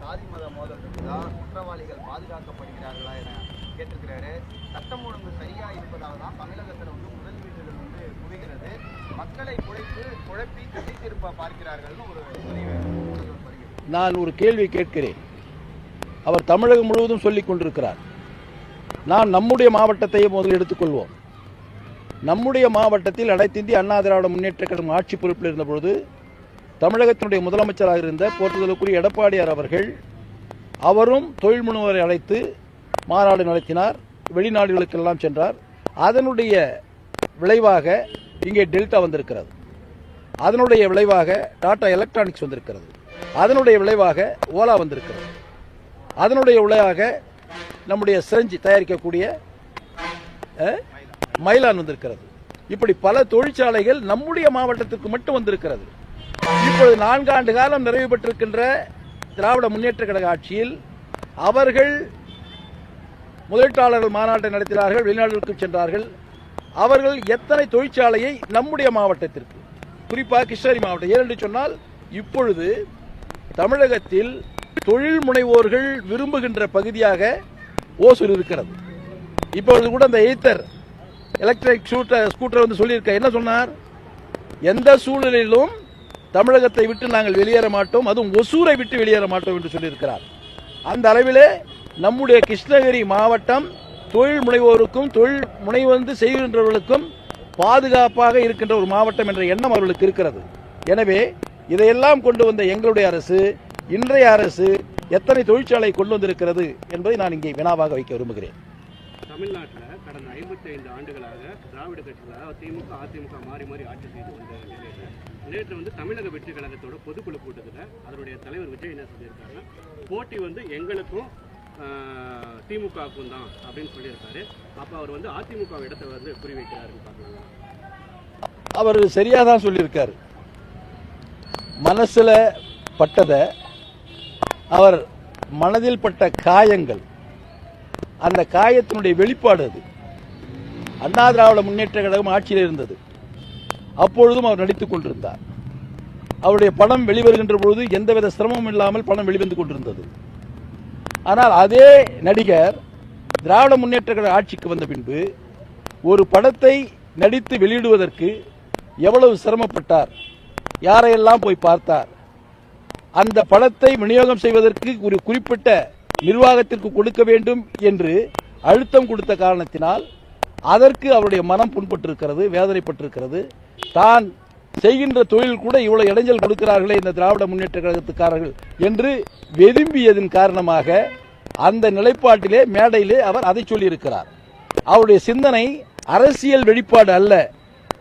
சாதி மத மோதல் இருக்குதா குற்றவாளிகள் பாதுகாக்கப்படுகிறார்களா என கேட்டிருக்கிறாரு. சட்டம் ஒழுங்கு சரியா இருப்பதாக தான் தமிழகத்தில் வந்து முதல் வீடுகள் வந்து குவிகிறது. மக்களை குழைத்து குழப்பி திசை திருப்ப பார்க்கிறார்கள்னு ஒரு நான் ஒரு கேள்வி கேட்கிறேன். அவர் தமிழகம் முழுவதும் சொல்லிக் கொண்டிருக்கிறார். நான் நம்முடைய மாவட்டத்தையே முதலில் எடுத்துக்கொள்வோம். நம்முடைய மாவட்டத்தில் அனைத்திந்திய அண்ணா திராவிட முன்னேற்ற கழகம் ஆட்சி பொறுப்பில் இருந்தபொழுது தமிழகத்தினுடைய முதலமைச்சராக இருந்த போற்றுதலுக்குரிய எடப்பாடியார் அவர்கள் அவரும் தொழில் முனைவரை அழைத்து மாநாடு நடத்தினார். வெளிநாடுகளுக்கெல்லாம் சென்றார். அதனுடைய விளைவாக இங்கே டெல்டா வந்திருக்கிறது. அதனுடைய விளைவாக டாடா எலக்ட்ரானிக்ஸ் வந்திருக்கிறது. அதனுடைய விளைவாக ஓலா வந்திருக்கிறது. அதனுடைய விளைவாக நம்முடைய சிரஞ்சி தயாரிக்கக்கூடிய மயிலான் வந்திருக்கிறது. இப்படி பல தொழிற்சாலைகள் நம்முடைய மாவட்டத்திற்கு மட்டும் வந்திருக்கிறது. இப்பொழுது நான்காண்டு காலம் நிறைவு பெற்றிருக்கின்ற திராவிட முன்னேற்ற கழக ஆட்சியில் அவர்கள் முதலீட்டாளர்கள் மாநாட்டை நடத்தினார்கள் வெளிநாடுகளுக்கு சென்றார்கள். அவர்கள் எத்தனை தொழிற்சாலையை நம்முடைய மாவட்டத்திற்கு குறிப்பாக கிருஷ்ணகிரி மாவட்டம் ஏனென்று சொன்னால் இப்பொழுது தமிழகத்தில் தொழில் முனைவோர்கள் விரும்புகின்ற பகுதியாக ஓசூர் இருக்கிறது. இப்பொழுது கூட அந்த எய்த்தர் எலக்ட்ரிக் ஸ்கூட்டர் ஸ்கூட்டர் வந்து சொல்லியிருக்க என்ன சொன்னார்? எந்த சூழ்நிலையிலும் தமிழகத்தை விட்டு நாங்கள் வெளியேற மாட்டோம் அதுவும் ஒசூரை விட்டு வெளியேற மாட்டோம் என்று சொல்லியிருக்கிறார். அந்த அளவிலே நம்முடைய கிருஷ்ணகிரி மாவட்டம் தொழில் முனைவோருக்கும் தொழில் முனைவந்து செய்கின்றவர்களுக்கும் பாதுகாப்பாக இருக்கின்ற ஒரு மாவட்டம் என்ற எண்ணம் அவர்களுக்கு இருக்கிறது. எனவே இதையெல்லாம் கொண்டு வந்த எங்களுடைய அரசு இன்றைய அரசு எத்தனை தொழிற்சாலை கொண்டு வந்திருக்கிறது என்பதை நான் இங்கே வினாவாக வைக்க விரும்புகிறேன். தமிழ்நாட்டில் கடந்த 55 ஆண்டுகளாக திராவிட கட்சிகளாக திமுக அதிமுக மாறி மாறி ஆட்சி செய்து வந்த நிலையில் நேற்று வந்து தமிழக வெற்றி கழகத்தோட பொதுக்குழு கூட்டத்தில் அதனுடைய தலைவர் விஜய் என்ன சொல்லியிருக்காங்க போட்டி வந்து எங்களுக்கும் திமுகவுக்கும் தான் அப்படின்னு சொல்லியிருக்காரு. அப்போ அவர் வந்து அதிமுக இடத்தை வந்து குறிவைக்கிறாருன்னு பார்க்கலாம்? அவர் சரியாக தான் சொல்லியிருக்காரு. மனசில் பட்டதை அவர் மனதில் பட்ட காயங்கள் அந்த காயத்தினுடைய வெளிப்பாடு அது. அண்ணா திராவிட முன்னேற்ற கழகம் ஆட்சியில் இருந்தது. அப்பொழுதும் அவர் நடித்துக் கொண்டிருந்தார். அவருடைய படம் வெளிவருகின்ற பொழுது எந்தவித சிரமமும் இல்லாமல் படம் வெளிவந்து கொண்டிருந்தது. ஆனால் அதே நடிகர் திராவிட முன்னேற்ற கழக ஆட்சிக்கு வந்த பின்பு ஒரு படத்தை நடித்து வெளியிடுவதற்கு எவ்வளவு சிரமப்பட்டார் யாரையெல்லாம் போய் பார்த்தார் அந்த படத்தை விநியோகம் செய்வதற்கு ஒரு குறிப்பிட்ட நிர்வாகத்திற்கு கொடுக்க வேண்டும் என்று அழுத்தம் கொடுத்த காரணத்தினால் அதற்கு அவருடைய மனம் புண்பட்டிருக்கிறது வேதனைப்பட்டிருக்கிறது. தான் செய்கின்ற தொழில் கூட இவ்வளவு இடைஞ்சல் கொடுக்கிறார்களே இந்த திராவிட முன்னேற்ற கழகத்துக்காரர்கள் என்று வெதும்பியதன் காரணமாக அந்த நிலைப்பாட்டிலே மேடையிலே அவர் அதை சொல்லியிருக்கிறார். அவருடைய சிந்தனை அரசியல் வெளிப்பாடு அல்ல.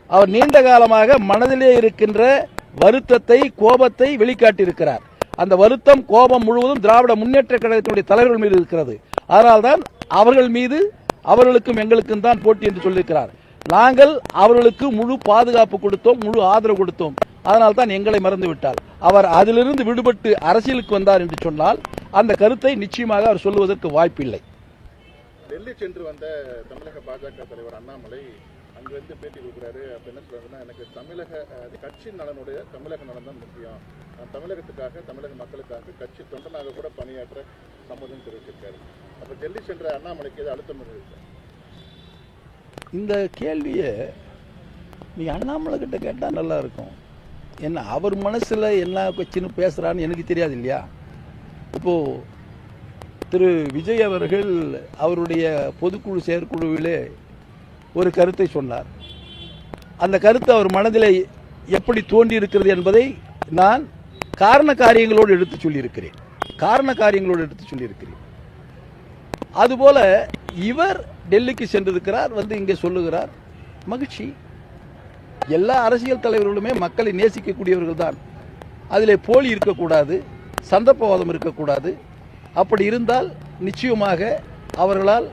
அவர் நீண்ட காலமாக மனதிலே இருக்கின்ற வருத்தத்தை கோபத்தை வெளிக்காட்டியிருக்கிறார். அந்த வருத்தம் கோபம் முழுவதும் திராவிட முன்னேற்ற கழகத்தினுடைய தலைவர்கள் மீது இருக்கிறது. அதனால்தான் அவர்கள் மீது அவர்களுக்கும் எங்களுக்கும் தான் போட்டி என்று சொல்லியிருக்கிறார். நாங்கள் அவர்களுக்கு முழு பாதுகாப்பு கொடுத்தோம் முழு ஆதரவு கொடுத்தோம். அதனால் தான் எங்களை மறந்து விட்டார் அவர் அதிலிருந்து விடுபட்டு அரசியலுக்கு வந்தார் என்று சொன்னால் அந்த கருத்தை நிச்சயமாக அவர் சொல்லுவதற்கு வாய்ப்பில்லை. டெல்லி சென்று வந்த தமிழக பாஜக தலைவர் அண்ணாமலை அங்க வந்து பேட்டி கொடுக்குறாரு. அப்ப என்ன சொல்றாருன்னா எனக்கு தமிழக கட்சி நலனுடைய தமிழக நலன் தான் முக்கியம். தமிழகத்துக்காக தமிழக மக்களுக்காக கட்சி தொண்டனாக கூட பணியாற்ற சம்மதம் தெரிவிச்சிருக்காரு. அப்ப டெல்லி சென்ற அண்ணாமலைக்கு எது அழுத்தம் இருக்கு இந்த கேள்வியை நீ அண்ணாமலை கிட்ட கேட்டால் நல்லா இருக்கும். என்ன அவர் மனசில் என்ன வச்சுன்னு பேசுகிறான்னு எனக்கு தெரியாது இல்லையா? இப்போது திரு விஜய் அவர்கள் அவருடைய பொதுக்குழு செயற்குழுவிலே ஒரு கருத்தை சொன்னார். அந்த கருத்து அவர் மனதில் எப்படி தோன்றி இருக்கிறது என்பதை நான் காரண காரியங்களோடு எடுத்து சொல்லியிருக்கிறேன். காரண காரியங்களோடு எடுத்து சொல்லியிருக்கிறேன். அதுபோல இவர் டெல்லிக்கு சென்றிருக்கிறார் வந்து இங்கே சொல்லுகிறார். மகிழ்ச்சி. எல்லா அரசியல் தலைவர்களுமே மக்களை நேசிக்கக்கூடியவர்கள் தான் அதிலே போலி இருக்கக்கூடாது சந்தர்ப்பவாதம் இருக்கக்கூடாது. அப்படி இருந்தால் நிச்சயமாக அவர்களால்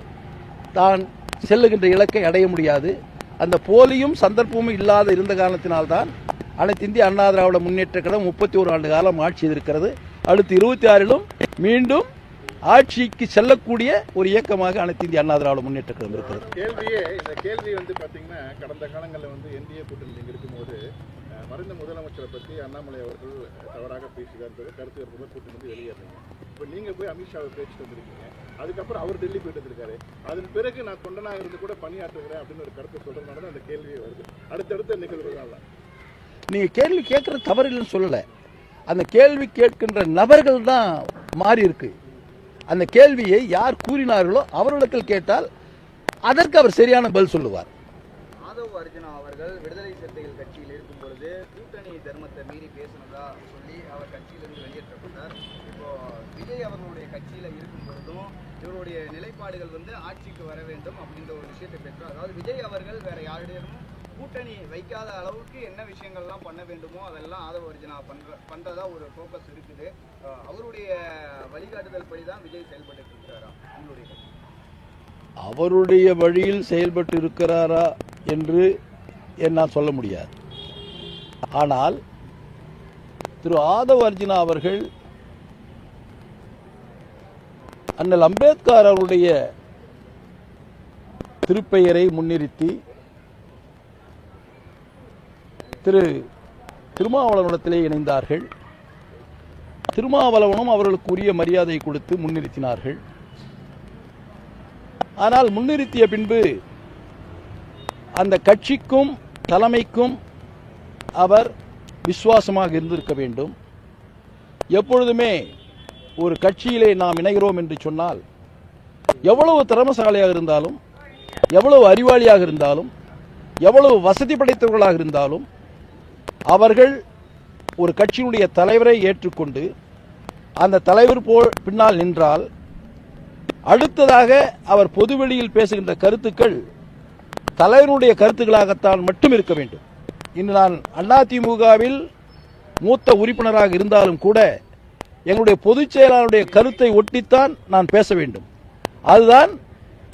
தான் செல்லுகின்ற இலக்கை அடைய முடியாது. அந்த போலியும் சந்தர்ப்பமும் இல்லாத இருந்த காரணத்தினால்தான் அனைத்து இந்திய அண்ணா திராவிட முன்னேற்ற கழகம் முப்பத்தி ஒரு ஆண்டு காலம் ஆட்சி இருக்கிறது அடுத்து இருபத்தி ஆறிலும் மீண்டும் ஆட்சிக்கு செல்லக்கூடிய ஒரு இயக்கமாக அனைத்து இந்திய அண்ணா திராவிட முன்னேற்ற கழகம் இருக்கிறது. கேள்வியே இந்த கேள்வி வந்து பாத்தீங்கன்னா கடந்த காலங்களில் வந்து என்டிஏ கூட்டணி இருக்கும்போது மறைந்த முதலமைச்சரை பற்றி அண்ணாமலை அவர்கள் தவறாக பேசுகிறார் கருத்து இருக்கும்போது கூட்டி வந்து வெளியேறீங்க இப்போ நீங்கள் போய் அமித்ஷாவை பேசிட்டு வந்திருக்கீங்க. அதுக்கப்புறம் அவர் டெல்லி போயிட்டு வந்திருக்காரு. அதன் பிறகு நான் தொண்டனாக இருந்து கூட பணியாற்றுகிறேன் அப்படின்னு ஒரு கருத்தை சொல்றதுனால தான் அந்த கேள்வியே வருது. அடுத்தடுத்த நிகழ்வுகள் நீங்க கேள்வி கேட்கறது தவறு இல்லைன்னு சொல்லல. அந்த கேள்வி கேட்கின்ற நபர்கள் தான் மாறி இருக்கு. அந்த கேள்வியை யார் கூறினார்களோ அவர்களிடத்தில் கேட்டால் அதற்கு அவர் சரியான பதில் சொல்லுவார். மாதவ் அர்ஜுனா அவர்கள் விடுதலை சிறுத்தைகள் கட்சியில் இருக்கும் பொழுது கூட்டணி தர்மத்தை மீறி பேசினதா சொல்லி அவர் கட்சியிலிருந்து வெளியேற்றப்பட்டார். இப்போ விஜய் அவர்களுடைய கட்சியில இருக்கும் பொழுதும் இவருடைய நிலைப்பாடுகள் வந்து ஆட்சிக்கு வர வேண்டும் அப்படின்ற ஒரு விஷயத்தை பெற்றார். அதாவது விஜய் அவர்கள் வேற யாரிடமும் கூட்டணி வைக்காத அளவுக்கு என்ன விஷயங்கள்லாம் பண்ண வேண்டுமோ அதெல்லாம் ஆதவ அர்ஜுனா பண்ற பண்றதா ஒரு ஃபோக்கஸ் இருக்குது. அவருடைய வழிகாட்டுதல் படி தான் விஜய் செயல்பட்டு இருக்கிறாரா? உங்களுடைய அவருடைய வழியில் செயல்பட்டு இருக்கிறாரா என்று என்னால் சொல்ல முடியாது. ஆனால் திரு ஆதவ அர்ஜுனா அவர்கள் அண்ணல் அம்பேத்கர் அவருடைய திருப்பெயரை முன்னிறுத்தி திரு திருமாவளவனத்திலே இணைந்தார்கள். திருமாவளவனும் அவர்களுக்கு உரிய மரியாதை கொடுத்து முன்னிறுத்தினார்கள். ஆனால் முன்னிறுத்திய பின்பு அந்த கட்சிக்கும் தலைமைக்கும் அவர் விசுவாசமாக இருந்திருக்க வேண்டும். எப்பொழுதுமே ஒரு கட்சியிலே நாம் இணைகிறோம் என்று சொன்னால் எவ்வளவு திறமசாலியாக இருந்தாலும் எவ்வளவு அறிவாளியாக இருந்தாலும் எவ்வளவு வசதி படைத்தவர்களாக இருந்தாலும் அவர்கள் ஒரு கட்சியினுடைய தலைவரை ஏற்றுக்கொண்டு அந்த தலைவர் போல் பின்னால் நின்றால் அடுத்ததாக அவர் பொதுவெளியில் பேசுகின்ற கருத்துக்கள் தலைவனுடைய கருத்துக்களாகத்தான் மட்டும் இருக்க வேண்டும். இன்று நான் அதிமுகவில் மூத்த உறுப்பினராக இருந்தாலும் கூட எங்களுடைய பொதுச் செயலாளருடைய கருத்தை ஒட்டித்தான் நான் பேச வேண்டும். அதுதான்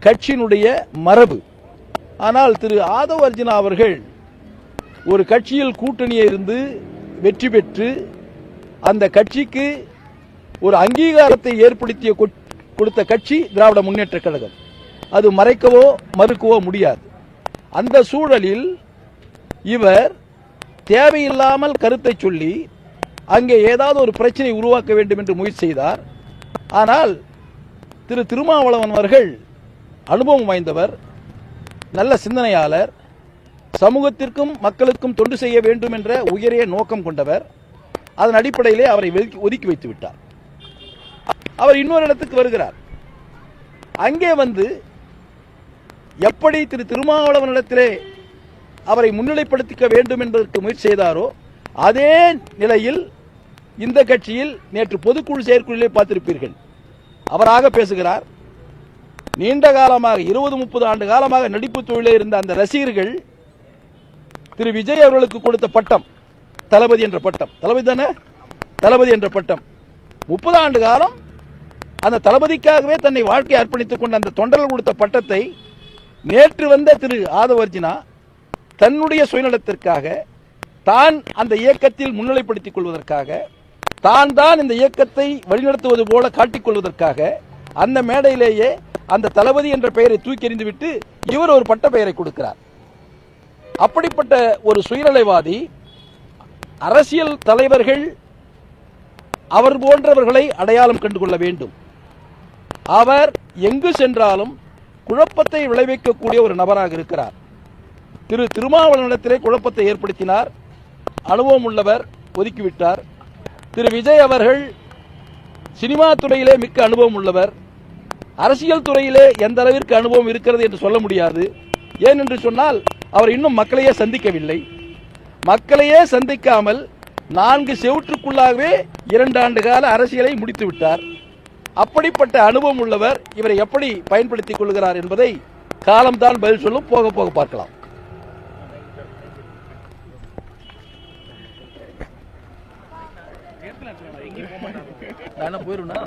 கட்சியினுடைய மரபு. ஆனால் திரு ஆதவ் அர்ஜுனா அவர்கள் ஒரு கட்சியில் கூட்டணியை இருந்து வெற்றி பெற்று அந்த கட்சிக்கு ஒரு அங்கீகாரத்தை ஏற்படுத்திய கொடுத்த கட்சி திராவிட முன்னேற்ற கழகம். அது மறைக்கவோ மறுக்கவோ முடியாது. அந்த சூழலில் இவர் தேவையில்லாமல் கருத்தை சொல்லி அங்கே ஏதாவது ஒரு பிரச்சனை உருவாக்க வேண்டும் என்று முயற்சி செய்தார். ஆனால் திரு திருமாவளவன் அவர்கள் அனுபவம் வாய்ந்தவர் நல்ல சிந்தனையாளர் சமூகத்திற்கும் மக்களுக்கும் தொண்டு செய்ய வேண்டும் என்ற உயரிய நோக்கம் கொண்டவர் அதன் அடிப்படையிலே அவரை ஒதுக்கி வைத்து விட்டார். அவர் இன்னொரு இடத்துக்கு வருகிறார். அங்கே வந்து எப்படி திரு திருமாவளவனிடத்திலே அவரை முன்னிலைப்படுத்திக்க வேண்டும் என்பதற்கு முயற்சி செய்தாரோ அதே நிலையில் இந்த கட்சியில் நேற்று பொதுக்குழு செயற்குழுவிலே பார்த்திருப்பீர்கள். அவராக பேசுகிறார் நீண்ட காலமாக இருபது முப்பது ஆண்டு காலமாக நடிப்பு தொழிலே இருந்த அந்த ரசிகர்கள் திரு விஜய் அவர்களுக்கு கொடுத்த பட்டம் தளபதி என்ற பட்டம். தளபதி தானே? தளபதி என்ற பட்டம். முப்பது ஆண்டு காலம் அந்த தளபதிக்காகவே தன்னை வாழ்க்கை அர்ப்பணித்துக் கொண்ட அந்த தொண்டர்கள் கொடுத்த பட்டத்தை நேற்று வந்த திரு ஆதவர்ஜினா தன்னுடைய சுயநலத்திற்காக தான் அந்த இயக்கத்தில் முன்னிலைப்படுத்திக் கொள்வதற்காக தான் தான் இந்த இயக்கத்தை வழிநடத்துவது போல காட்டிக்கொள்வதற்காக அந்த மேடையிலேயே அந்த தளபதி என்ற பெயரை தூக்கி எறிந்துவிட்டு இவர் ஒரு பட்ட பெயரை கொடுக்கிறார். அப்படிப்பட்ட ஒரு சுயநலைவாதி அரசியல் தலைவர்கள் அவர் போன்றவர்களை அடையாளம் கண்டு கொள்ள வேண்டும். அவர் எங்கு சென்றாலும் குழப்பத்தை விளைவிக்கக்கூடிய ஒரு நபராக இருக்கிறார். திரு திருமாவளவனிடத்திலே குழப்பத்தை ஏற்படுத்தினார். அனுபவம் உள்ளவர் ஒதுக்கிவிட்டார். திரு விஜய் அவர்கள் சினிமா துறையிலே மிக்க அனுபவம் உள்ளவர். அரசியல் துறையிலே எந்த அளவிற்கு அனுபவம் இருக்கிறது என்று சொல்ல முடியாது. ஏனென்று சொன்னால் அவர் இன்னும் மக்களையே சந்திக்கவில்லை. மக்களையே சந்திக்காமல் நான்கு செவற்றுக்குள்ளாகவே இரண்டு ஆண்டு கால அரசியலை முடித்து விட்டார். அப்படிப்பட்ட அனுபவம் உள்ளவர் இவரை எப்படி பயன்படுத்திக் கொள்கிறார் என்பதை காலம்தான் பதில் சொல்லும். போக போக பார்க்கலாம். நான் போயிருந்தா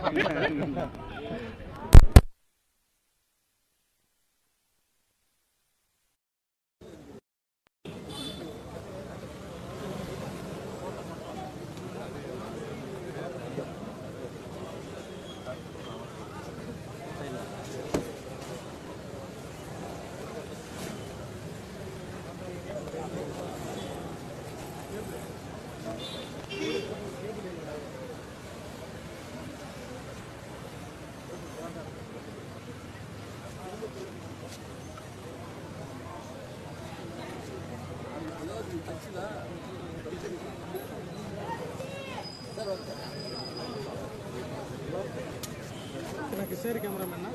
నాకు ఇస్తారు కెమెరామెన్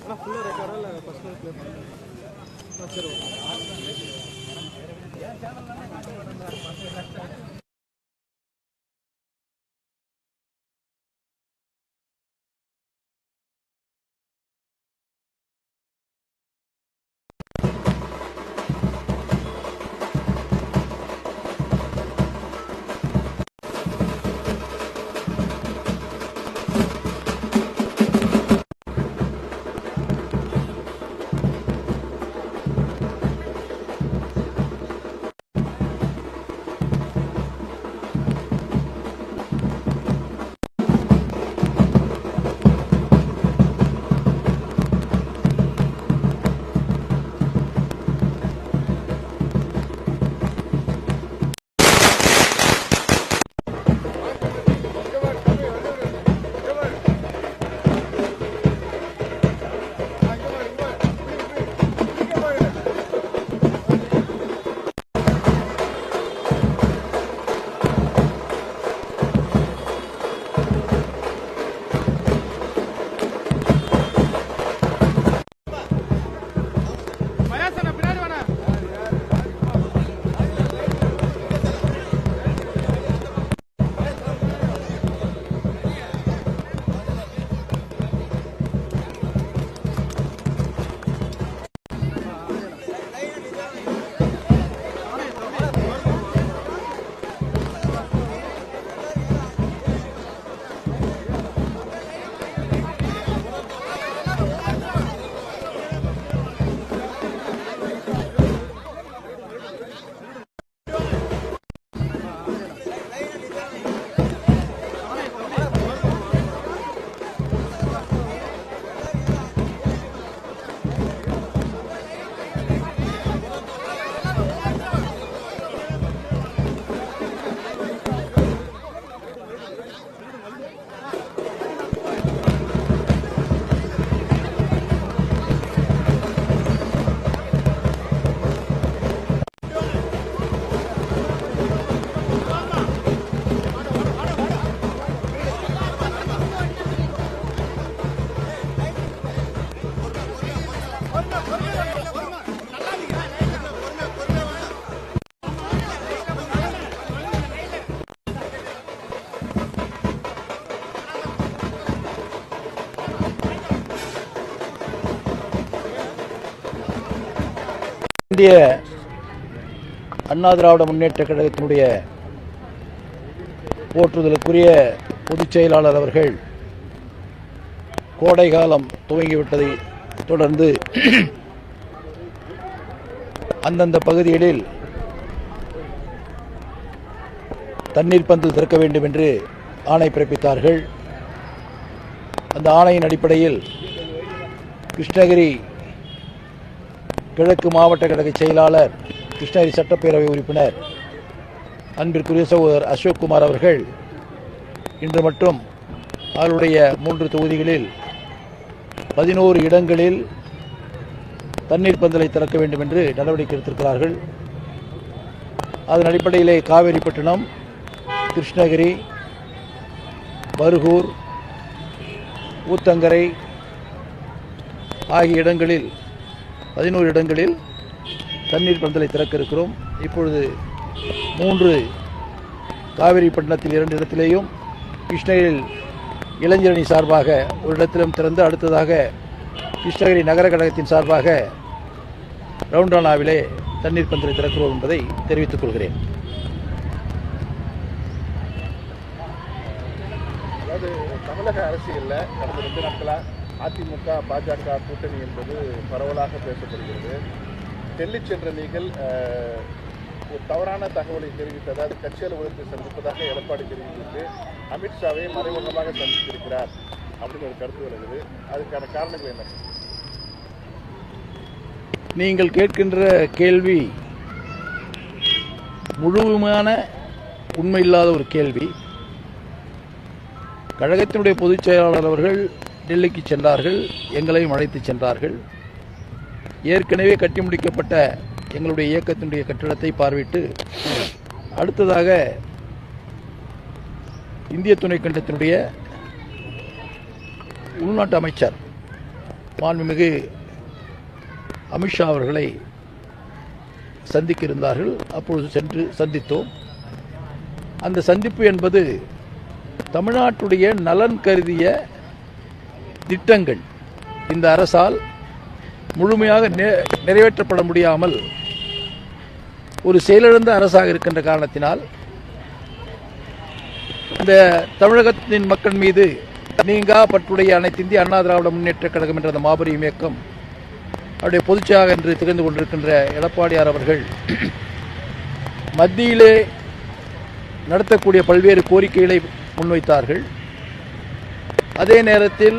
అన్న ఫుల్ రికార్డా లేదా పర్సనల్ క్లిప్ సరే. இந்திய அண்ணா திராவிட முன்னேற்ற கழகத்தினுடைய போற்றுதலுக்குரிய பொதுச் செயலாளர் அவர்கள் கோடை காலம் துவங்கிவிட்டதை தொடர்ந்து அந்தந்த பகுதிகளில் தண்ணீர் பந்து திறக்க வேண்டும் என்று ஆணை பிறப்பித்தார்கள். அந்த ஆணையின் அடிப்படையில் கிருஷ்ணகிரி கிழக்கு மாவட்ட கழக செயலாளர் கிருஷ்ணகிரி சட்டப்பேரவை உறுப்பினர் அன்பிற்குரிய சகோதரர் அசோக் குமார் அவர்கள் இன்று மட்டும் அவருடைய மூன்று தொகுதிகளில் பதினோரு இடங்களில் தண்ணீர் பந்தலை திறக்க வேண்டும் என்று நடவடிக்கை எடுத்திருக்கிறார்கள். அதன் அடிப்படையிலே காவேரிப்பட்டினம் கிருஷ்ணகிரி பருகூர் ஊத்தங்கரை ஆகிய இடங்களில் பதினோரு இடங்களில் தண்ணீர் பந்தலை திறக்க இருக்கிறோம் இப்பொழுது மூன்று காவிரிப்பட்டினத்தில் இரண்டு இடத்திலேயும் கிருஷ்ணகிரியில் இளைஞரணி சார்பாக ஒரு இடத்திலும் திறந்து அடுத்ததாக கிருஷ்ணகிரி நகர கழகத்தின் சார்பாக ரவுண்டானாவிலே தண்ணீர் பந்தலை திறக்கிறோம் என்பதை தெரிவித்துக் கொள்கிறேன். அதாவது தமிழக அரசியலில் கடந்த ரெண்டு நாட்களாக அதிமுக பாஜக கூட்டணி என்பது பரவலாக பேசப்படுகிறது. டெல்லி சென்ற நீங்கள் ஒரு தவறான தகவலை தெரிவித்து அதாவது கட்சி அலுவலகத்தை சந்திப்பதாக எடப்பாடி தெரிவித்திருக்கு அமித்ஷாவை மறைமுகமாக சந்தித்திருக்கிறார் அப்படின்னு ஒரு கருத்து வருகிறது அதுக்கான காரணங்கள் என்ன? நீங்கள் கேட்கின்ற கேள்வி முழுமையான உண்மை இல்லாத ஒரு கேள்வி. கழகத்தினுடைய பொதுச் செயலாளர் அவர்கள் டெல்லிக்கு சென்றார்கள் எங்களையும் அழைத்து சென்றார்கள். ஏற்கனவே கட்டி முடிக்கப்பட்ட எங்களுடைய இயக்கத்தினுடைய கட்டிடத்தை பார்வையிட்டு அடுத்ததாக இந்திய துணைக்கண்டத்தினுடைய உள்நாட்டு அமைச்சர் மாண்புமிகு அமித்ஷா அவர்களை சந்திக்க இருந்தார்கள் அப்பொழுது சென்று சந்தித்தோம். அந்த சந்திப்பு என்பது தமிழ்நாட்டுடைய நலன் கருதிய திட்டங்கள். இந்த அரசால் முழுமையாக நிறைவேற்றப்பட முடியாமல் ஒரு செயலிழந்த அரசாக இருக்கின்ற காரணத்தினால் இந்த தமிழகத்தின் மக்கள் மீது நீங்கா பற்றுடைய அனைத்து இந்திய அண்ணா திராவிட முன்னேற்ற கழகம் என்ற அந்த மாபெரும் இயக்கம் அவருடைய பொதுச்சாக என்று திகழ்ந்து கொண்டிருக்கின்ற எடப்பாடியார் அவர்கள் மத்தியிலே நடத்தக்கூடிய பல்வேறு கோரிக்கைகளை முன்வைத்தார்கள். அதே நேரத்தில்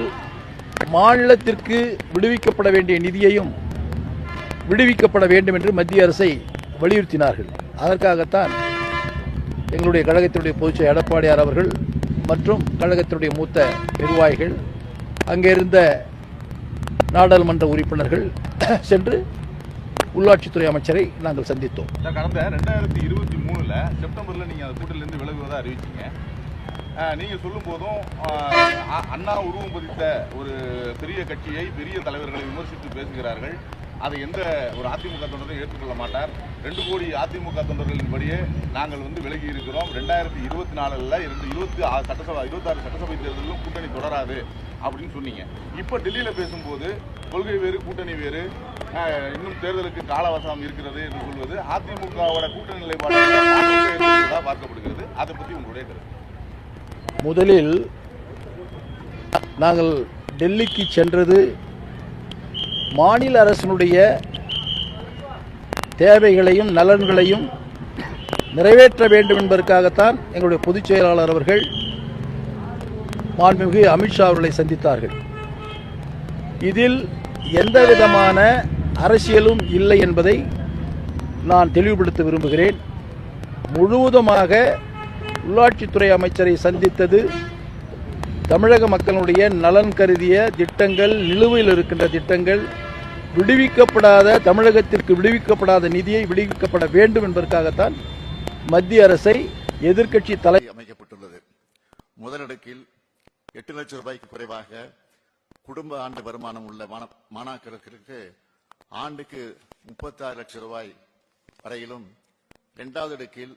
மாநிலத்திற்கு விடுவிக்கப்பட வேண்டிய நிதியையும் விடுவிக்கப்பட வேண்டும் என்று மத்திய அரசை வலியுறுத்தினார்கள். அதற்காகத்தான் எங்களுடைய கழகத்தினுடைய பொதுச்செயலர் எடப்பாடியார் அவர்கள் மற்றும் கழகத்தினுடைய மூத்த நிர்வாகிகள் அங்கே இருந்த நாடாளுமன்ற உறுப்பினர்கள் சென்று உள்ளாட்சித்துறை அமைச்சரை நாங்கள் சந்தித்தோம். கடந்த ரெண்டாயிரத்தி இருபத்தி மூணுல செப்டம்பர்ல நீங்க அந்த விலகுவதா அறிவிச்சீங்க. நீங்கள் சொல்லும் போதும் அ- அண்ணா உருவம் பதித்த ஒரு பெரிய கட்சியை பெரிய தலைவர்களை விமர்சித்து பேசுகிறார்கள். அதை எந்த ஒரு அதிமுக தொண்டரும் ஏற்றுக்கொள்ள மாட்டார். ரெண்டு கோடி அதிமுக தொண்டர்களின்படியே நாங்கள் வந்து விலகி இருக்கிறோம். ரெண்டாயிரத்தி இருபத்தி நாலில் இரண்டு இருபத்தி ஆறு சட்டசபா இருபத்தாறு சட்டசபை தேர்தலிலும் கூட்டணி தொடராது அப்படின்னு சொன்னீங்க. இப்போ டெல்லியில் பேசும்போது கொள்கை வேறு கூட்டணி வேறு. இன்னும் தேர்தலுக்கு காலவசம் இருக்கிறது என்று சொல்வது அதிமுகவோட கூட்டணி நிலைப்பாடு பார்க்கப்படுகிறது. அதை பற்றி உங்களுடைய கருத்து. முதலில் நாங்கள் டெல்லிக்கு சென்றது மாநில அரசினுடைய தேவைகளையும் நலன்களையும் நிறைவேற்ற வேண்டும் என்பதற்காகத்தான் எங்களுடைய பொதுச் செயலாளர் அவர்கள் மாண்புமிகு அமித்ஷா அவர்களை சந்தித்தார்கள். இதில் எந்த விதமான அரசியலும் இல்லை என்பதை நான் தெளிவுபடுத்த விரும்புகிறேன். முழுவதுமாக உள்ளாட்சித்துறை அமைச்சரை சந்தித்தது தமிழக மக்களுடைய நலன் கருதிய திட்டங்கள் நிலுவையில் இருக்கின்ற திட்டங்கள் விடுவிக்கப்படாத தமிழகத்திற்கு விடுவிக்கப்படாத நிதியை விடுவிக்கப்பட வேண்டும் என்பதற்காகத்தான் மத்திய அரசை எதிர்க்கட்சி தலை அமைக்கப்பட்டுள்ளது. முதலடுக்கில் எட்டு லட்சம் ரூபாய்க்கு குறைவாக குடும்ப ஆண்டு வருமானம் உள்ள மாணாக்கருக்கு ஆண்டுக்கு முப்பத்தாறு லட்சம் ரூபாய் வரையிலும் இரண்டாவது அடுக்கில்